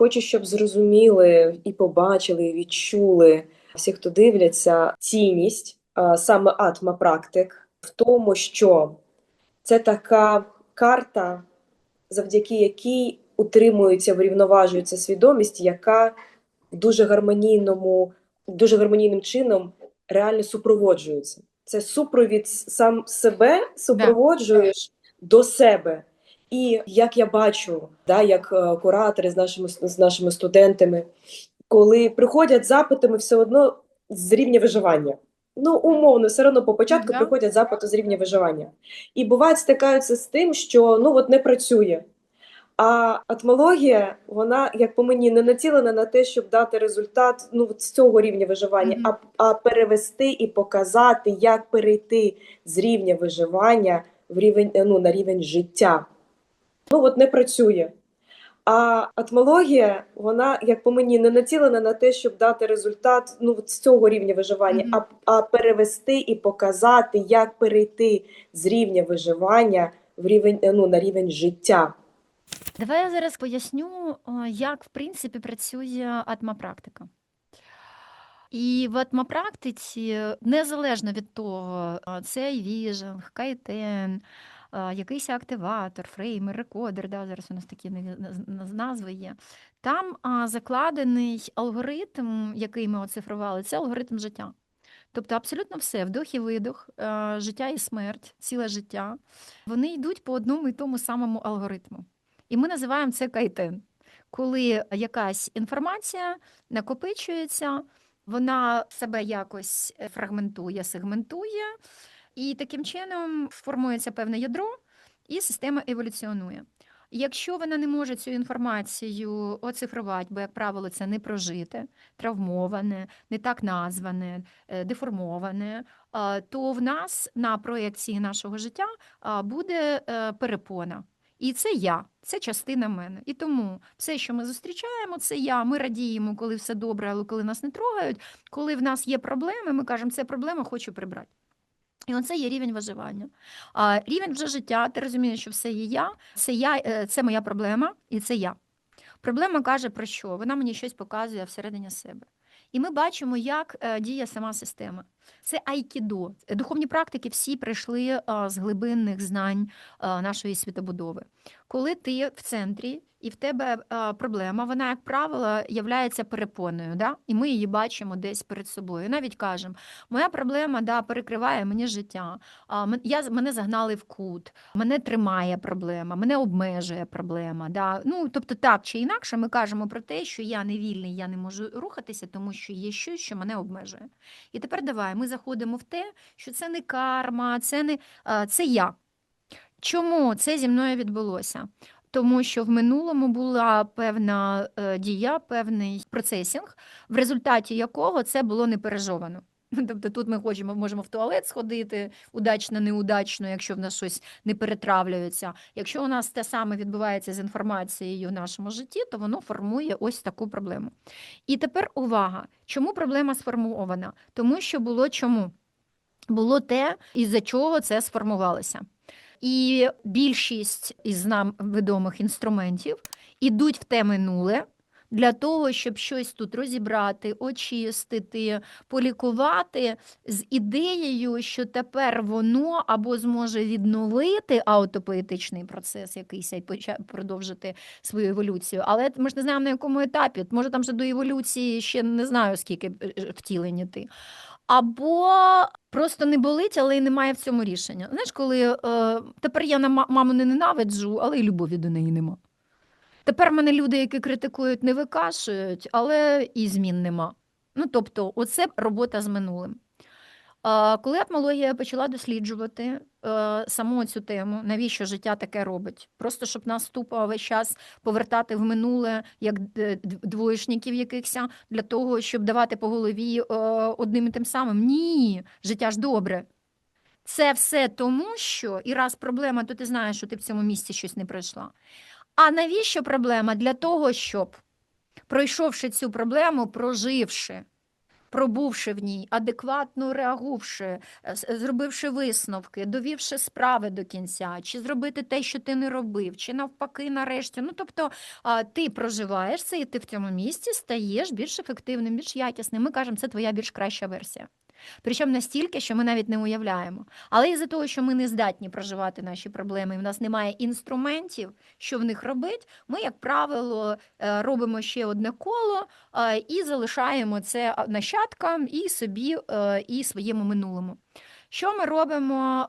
Хочу, щоб зрозуміли і побачили, і відчули всі, хто дивляться, цінність саме атма практик в тому, що це така карта, завдяки якій утримується, врівноважується свідомість, яка в дуже гармонійному, дуже гармонійним чином реально супроводжується. Це супровід сам себе супроводжуєш до себе. І як я бачу, да, як е, куратори з нашими з нашими студентами, коли приходять запити, ми все одно з рівня виживання. Ну, умовно, все одно по початку Да. приходять запити з рівня виживання. І бувають стикаються з тим, що ну от не працює. А атмологія, вона, як по мені, не націлена на те, щоб дати результат ну, от з цього рівня виживання, Мгм. а, а перевести і показати, як перейти з рівня виживання в рівень, ну, на рівень життя. Ну, от не працює. А атмологія, вона, як по мені, не націлена на те, щоб дати результат ну, з цього рівня виживання, Мгм. а, а перевести і показати, як перейти з рівня виживання в рівень, ну, на рівень життя. Давай я зараз поясню, як в принципі працює атмопрактика. І в атмопрактиці, незалежно від того, а, це віжинг, кайтен, якийсь активатор, фреймер, рекодер, да, зараз у нас такі назви є. Там закладений алгоритм, який ми оцифрували, це алгоритм життя. Тобто абсолютно все, вдох і видох, життя і смерть, ціле життя, вони йдуть по одному і тому самому алгоритму. І ми називаємо це кайтен. Коли якась інформація накопичується, вона себе якось е, фрагментує, сегментує, і таким чином формується певне ядро, і система еволюціонує. Якщо вона не може цю інформацію оцифрувати, бо, як правило, це не прожите, травмоване, не так назване, е, деформоване, то в нас на проєкції нашого життя буде е, перепона. І це я, це частина мене. І тому все, що ми зустрічаємо, це я. Ми радіємо, коли все добре, але коли нас не трогають. Коли в нас є проблеми, ми кажемо, це проблема, хочу прибрати. І оце є рівень виживання. А рівень вже життя, ти розумієш, що все є я, це я, е, це моя проблема, і це я. Проблема каже про що? Вона мені щось показує всередині себе. І ми бачимо, як е, діє сама система. Це айкідо. Духовні практики всі прийшли з глибинних знань нашої світобудови. Коли ти в центрі і в тебе а, проблема, вона, як правило, являється перепоною, да? і ми її бачимо десь перед собою. Навіть кажемо, моя проблема да, перекриває мені життя, я, мене загнали в кут, мене тримає проблема, мене обмежує проблема. Да? Ну, тобто, так чи інакше, ми кажемо про те, що я не вільний, я не можу рухатися, тому що є щось, що мене обмежує. І тепер давай ми заходимо в те, що це не карма, це не а, це я. Чому це зі мною відбулося? Тому що в минулому була певна е, дія, певний процесінг, в результаті якого це було не пережовано. Тобто тут ми хочемо, можемо в туалет сходити, удачно, неудачно, якщо в нас щось не перетравлюється. Якщо у нас те саме відбувається з інформацією в нашому житті, то воно формує ось таку проблему. І тепер увага, чому проблема сформована? Тому що було чому? Було те, із-за чого це сформувалося. І більшість із нам відомих інструментів ідуть в те минуле для того, щоб щось тут розібрати, очистити, полікувати з ідеєю, що тепер воно або зможе відновити аутопоетичний процес якийсь і продовжити свою еволюцію. Але ми ж не знаємо на якому етапі. Може, там вже до еволюції ще не знаю, скільки е, е, втілень іти. Або просто не болить, але й немає в цьому рішення. Знаєш, коли е, тепер я на ма- маму не ненавиджу, але й любові до неї нема. Тепер мене люди, які критикують, не викашують, але і змін нема. Ну, тобто, оце робота з минулим. Коли атмологія почала досліджувати е, саму цю тему, навіщо життя таке робить? Просто щоб нас тупо весь час повертати в минуле, як двоєшників якихось, для того, щоб давати по голові е, одним і тим самим. Ні, життя ж добре. Це все тому, що і раз проблема, то ти знаєш, що ти в цьому місці щось не пройшла. А навіщо проблема? Для того, щоб, пройшовши цю проблему, проживши пробувши в ній, адекватно реагувши, е, зробивши висновки, довівши справи до кінця, чи зробити те, що ти не робив, чи навпаки, нарешті. Ну, тобто, ти проживаєш це, і ти в цьому місці стаєш більш ефективним, більш якісним. Ми кажемо, це твоя більш краща версія. Причому настільки, що ми навіть не уявляємо. Але із-за того, що ми не здатні проживати наші проблеми, і в нас немає інструментів, що в них робити, ми, як правило, е, робимо ще одне коло е, і залишаємо це нащадкам і собі, е, і своєму минулому. Що ми робимо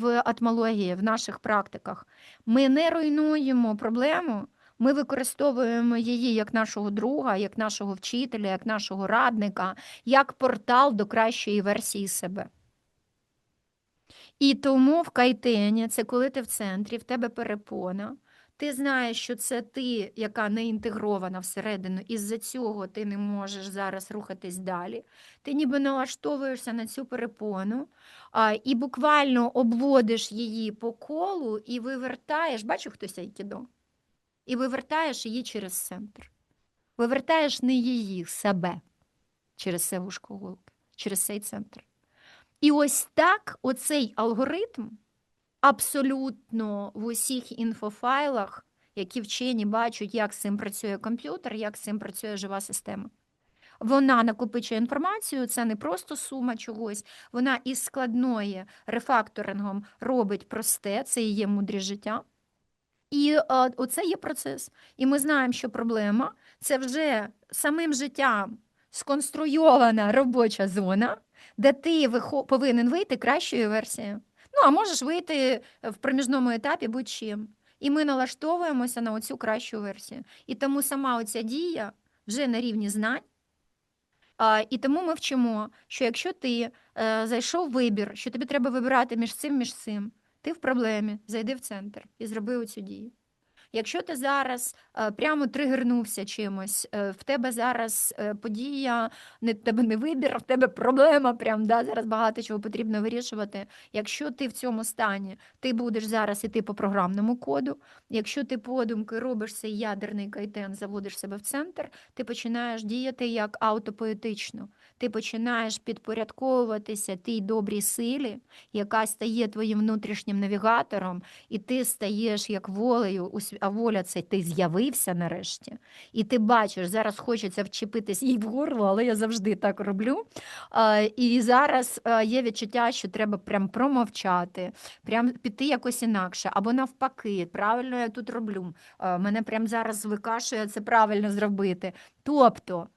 в атмології, в наших практиках? Ми не руйнуємо проблему, ми використовуємо її як нашого друга, як нашого вчителя, як нашого радника, як портал до кращої версії себе. І тому в кайтені, це коли ти в центрі, в тебе перепона, ти знаєш, що це ти, яка не інтегрована всередину, із-за цього ти не можеш зараз рухатись далі. Ти ніби налаштовуєшся на цю перепону а, і буквально обводиш її по колу і вивертаєш, бачу хтось айкідо, і вивертаєш її через центр. Вивертаєш не її, себе через це вушко голки, через цей центр. І ось так оцей алгоритм абсолютно в усіх інфофайлах, які вчені бачать, як з цим працює комп'ютер, як з цим працює жива система. Вона накопичує інформацію, це не просто сума чогось, вона із складної рефакторингом робить просте, це і є мудрість життя. І а, оце є процес. І ми знаємо, що проблема це вже самим життям сконструйована робоча зона, де ти повинен вийти кращою версією. Ну, а можеш вийти в проміжному етапі будь-чим. І ми налаштовуємося на оцю кращу версію. І тому сама оця дія вже на рівні знань. І тому ми вчимо, що якщо ти е, зайшов вибір, що тобі треба вибирати між цим, між цим, ти в проблемі, зайди в центр і зроби оцю дію. Якщо ти зараз е, прямо тригернувся чимось, е, в тебе зараз е, подія, не тебе не вибір, в тебе проблема. Прям да, зараз багато чого потрібно вирішувати. Якщо ти в цьому стані, ти будеш зараз іти по програмному коду. Якщо ти подумки робиш цей ядерний кайтен, заводиш себе в центр, ти починаєш діяти як автопоетично. Ти починаєш підпорядковуватися тій добрій силі, яка стає твоїм внутрішнім навігатором, і ти стаєш як волею, усв- а воля це ти з'явився нарешті. І ти бачиш, зараз хочеться вчепитись їй в горло, але я завжди так роблю. І зараз є відчуття, що треба прям промовчати, прям піти якось інакше, або навпаки, правильно я тут роблю. Мене прям зараз викашує це правильно зробити. Тобто.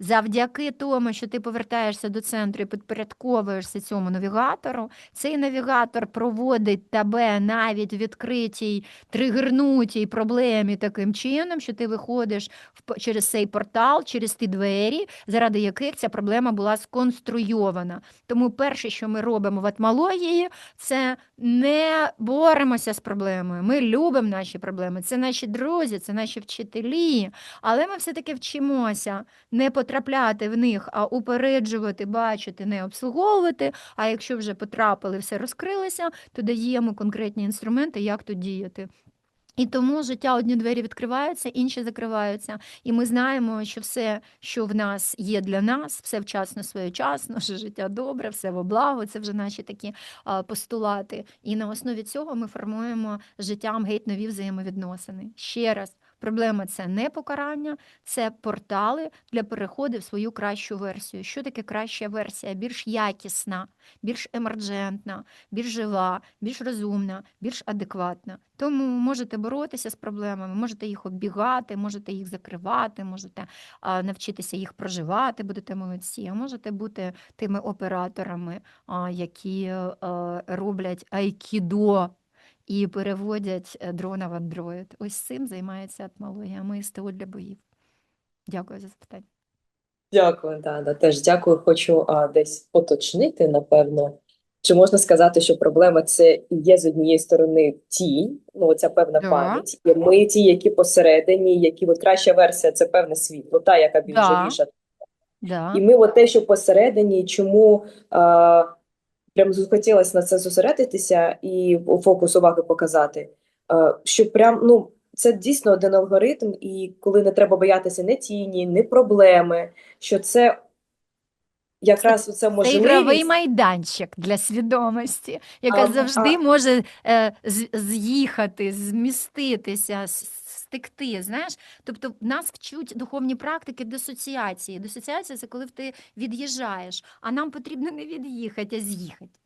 Завдяки тому, що ти повертаєшся до центру і підпорядковуєшся цьому навігатору, цей навігатор проводить тебе навіть в відкритій, тригернутій проблемі таким чином, що ти виходиш в через цей портал, через ті двері, заради яких ця проблема була сконструйована. Тому перше, що ми робимо в атмології, це не боремося з проблемою. Ми любимо наші проблеми. Це наші друзі, це наші вчителі. Але ми все-таки вчимося не потрапляти в них, а упереджувати, бачити, не обслуговувати. А якщо вже потрапили, все розкрилося, то даємо конкретні інструменти, як тут діяти. І тому життя одні двері відкриваються, інші закриваються. І ми знаємо, що все, що в нас є для нас, все вчасно, своєчасно, що життя добре, все во благо. Це вже наші такі постулати. І на основі цього ми формуємо життям геть нові взаємовідносини. Ще раз. Проблема це не покарання, це портали для переходу в свою кращу версію. Що таке краща версія? Більш якісна, більш емерджентна, більш жива, більш розумна, більш адекватна. Тому можете боротися з проблемами, можете їх оббігати, можете їх закривати, можете навчитися їх проживати, будете молодці, а можете бути тими операторами, які е, роблять айкідо і переводять е, дрона в андроїд. Ось цим займається атмологія. Ми СТО для боїв. Дякую за запитання. Дякую, да, да, теж дякую. Хочу а, десь уточнити, напевно. Чи можна сказати, що проблема це є з однієї сторони тінь, ну ця певна Да. пам'ять, і ми ті, які посередині, які от краща версія, це певне світло, та яка більш Да. Да. І ми от те, що посередині, чому а, прям захотілося на це зосередитися і фокус уваги показати, що прям, ну, це дійсно один алгоритм, і коли не треба боятися ні тіні, ні проблеми, що це якраз це Це ігровий майданчик для свідомості, яка А, завжди а- може е, з'їхати, зміститися, стекти. Знаєш? Тобто нас вчуть духовні практики дисоціації. Дисоціація це коли ти від'їжджаєш, а нам потрібно не від'їхати, а з'їхати.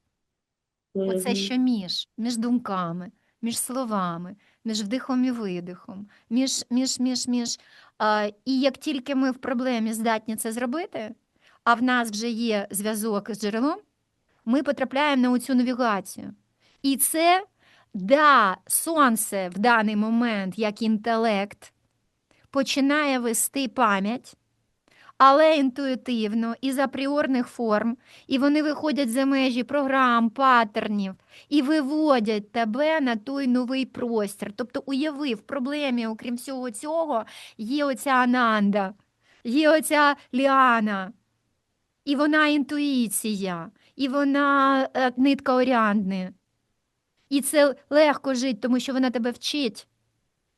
Оце що між, між думками, між словами, між вдихом і видихом, між, між, між, між. А, і як тільки ми в проблемі здатні це зробити, а в нас вже є зв'язок з джерелом, ми потрапляємо на цю навігацію. І це, да, сонце в даний момент, як інтелект, починає вести пам'ять, але інтуїтивно, із апріорних форм, і вони виходять за межі програм, паттернів і виводять тебе на той новий простір. Тобто, уяви, в проблемі, окрім всього цього, є оця Ананда, є оця Ліана, і вона інтуїція, і вона е, нитка Оріандни. І це легко жити, тому що вона тебе вчить.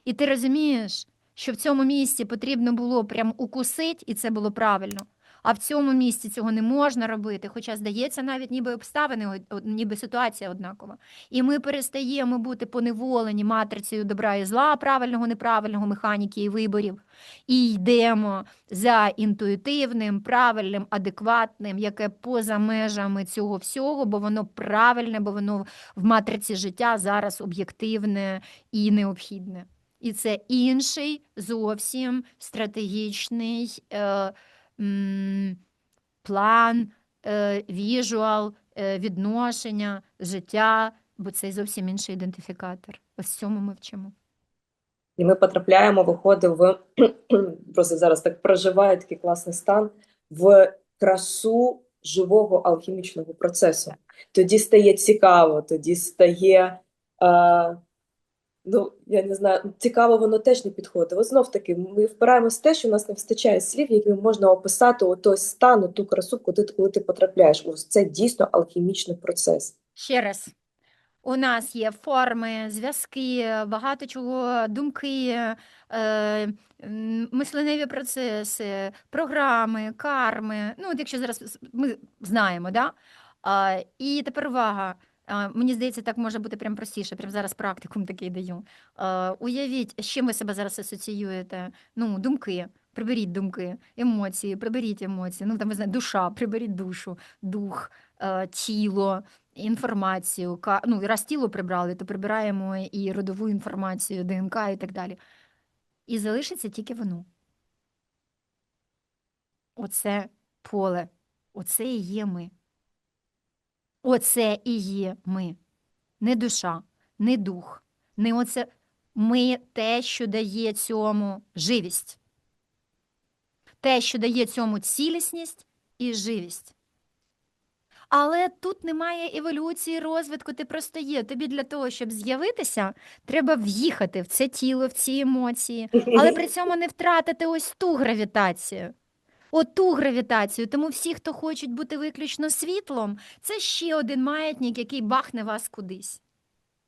І ти розумієш, що в цьому місці потрібно було прям укусити, і це було правильно. А в цьому місці цього не можна робити, хоча здається, навіть ніби обставини, ніби ситуація однакова. І ми перестаємо бути поневолені матрицею добра і зла, правильного, неправильного, механіки і виборів, і йдемо за інтуїтивним, правильним, адекватним, яке поза межами цього всього, бо воно правильне, бо воно в матриці життя зараз об'єктивне і необхідне. І це інший зовсім стратегічний е, план, е, віжуал, е, відношення, життя, бо це зовсім інший ідентифікатор. Ось цьому ми вчимо. І ми потрапляємо, виходить в просто зараз так проживає такий класний стан в красу живого алхімічного процесу. Тоді стає цікаво, тоді стає, е, ну я не знаю, цікаво воно теж не підходить. От знов таки, ми впираємось в те, що у нас не вистачає слів, якими можна описати той стан, ту красу, куди коли ти потрапляєш. Ось це дійсно алхімічний процес. Ще раз. У нас є форми, зв'язки, багато чого, думки, е, мисленеві процеси, програми, карми. Ну, от якщо зараз ми знаємо, да? А, і тепер увага. Мені здається, так може бути прям простіше. Прям зараз практикум такий даю. Уявіть, з чим ви себе зараз асоціюєте? Ну, думки. Приберіть думки, емоції, приберіть емоції. Ну, там, ви знаєте, душа, приберіть душу, дух, тіло, інформацію. Ну, раз тіло прибрали, то прибираємо і родову інформацію, ДНК і так далі. І залишиться тільки воно. Оце поле. Оце і є ми. Оце і є ми. Не душа, не дух, не оце. Ми те, що дає цьому живість. Те, що дає цьому цілісність і живість. Але тут немає еволюції, розвитку, ти просто є. Тобі для того, щоб з'явитися, треба в'їхати в це тіло, в ці емоції, але при цьому не втратити ось ту гравітацію. Оту гравітацію. Тому всі, хто хочуть бути виключно світлом, це ще один маятник, який бахне вас кудись.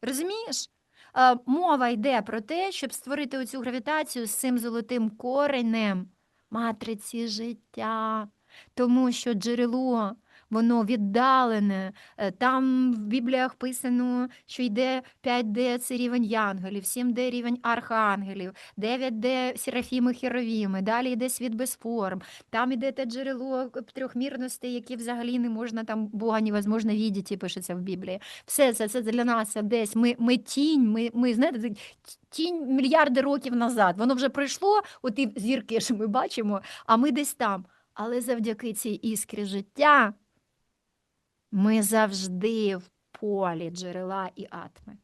Розумієш? Е, Мова йде про те, щоб створити оцю гравітацію з цим золотим коренем матриці життя. Тому що джерело, воно віддалене. Е, Там в Бібліях писано, що йде 5D це рівень янголів, 7D рівень архангелів, 9D серафіми херовіми, далі йде світ без форм. Там іде те джерело трьохмірностей, які взагалі не можна там Бога невозможно видіти, пишеться в Біблії. Все це, це для нас десь. Ми, ми тінь, ми, ми знаєте, тінь мільярди років назад. Воно вже пройшло, оті зірки, що ми бачимо, а ми десь там. Але завдяки цій іскрі життя ми завжди в полі джерела і атми.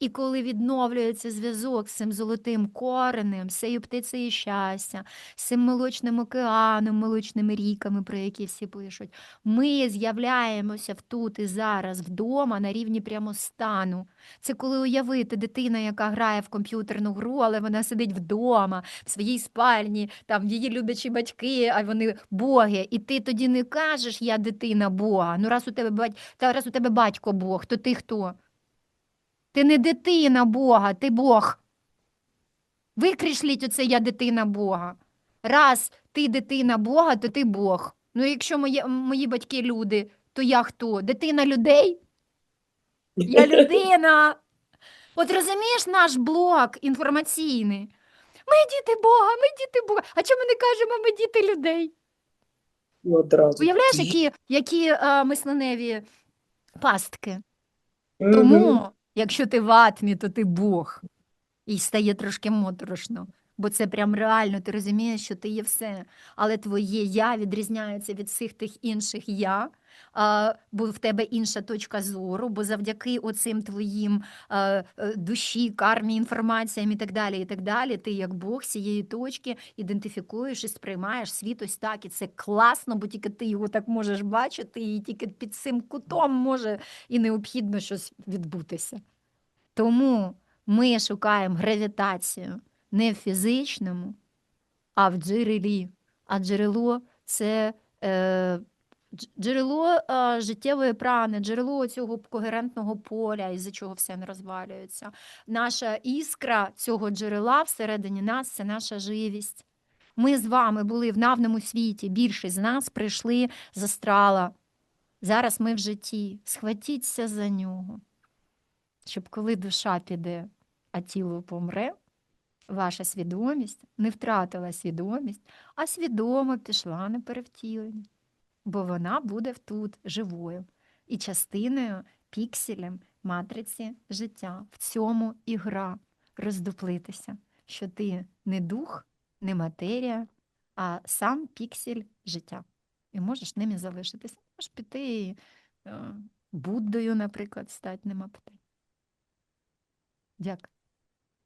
І коли відновлюється зв'язок з цим золотим коренем, з цією птицею щастя, з цим молочним океаном, молочними ріками, про які всі пишуть, ми з'являємося тут і зараз вдома на рівні прямо стану. Це коли уявити дитина, яка грає в комп'ютерну гру, але вона сидить вдома, в своїй спальні, там її люблячі батьки, а вони боги. І ти тоді не кажеш, я дитина Бога. Ну раз у тебе бать... та раз у тебе батько Бог, то ти хто? Ти не дитина Бога, ти Бог. Викрішліть оце я дитина Бога. Раз ти дитина Бога, то ти Бог. Ну, якщо мої, мої батьки люди, то я хто? Дитина людей? Я людина. От розумієш наш блок інформаційний? Ми діти Бога, ми діти Бога. А чому ми не кажемо, ми діти людей? Одразу. Уявляєш, які, які а, мисленеві пастки? Мгм. Тому, якщо ти в атмі, то ти Бог. І стає трошки моторошно. Бо це прям реально, ти розумієш, що ти є все. Але твоє я відрізняється від всіх тих інших я, бо в тебе інша точка зору, бо завдяки оцим твоїм е, душі, кармі, інформаціям і так далі, і так далі, ти як Бог цієї точки ідентифікуєш і сприймаєш світ ось так. І це класно, бо тільки ти його так можеш бачити, і тільки під цим кутом може і необхідно щось відбутися. Тому ми шукаємо гравітацію не в фізичному, а в джерелі. А джерело це е, джерело е, життєвої прани, джерело цього когерентного поля, із-за чого все не розвалюється. Наша іскра цього джерела всередині нас це наша живість. Ми з вами були в навному світі, більшість з нас прийшли з астрала. Зараз ми в житті. Схватіться за нього, щоб коли душа піде, а тіло помре, ваша свідомість не втратила свідомість, а свідомо пішла на перевтілення, бо вона буде тут живою і частиною, пікселем матриці життя. В цьому і гра роздуплитися, що ти не дух, не матерія, а сам піксель життя. І можеш ним і залишитися. Можеш піти е, Буддою, наприклад, стати, нема питань. Дякую.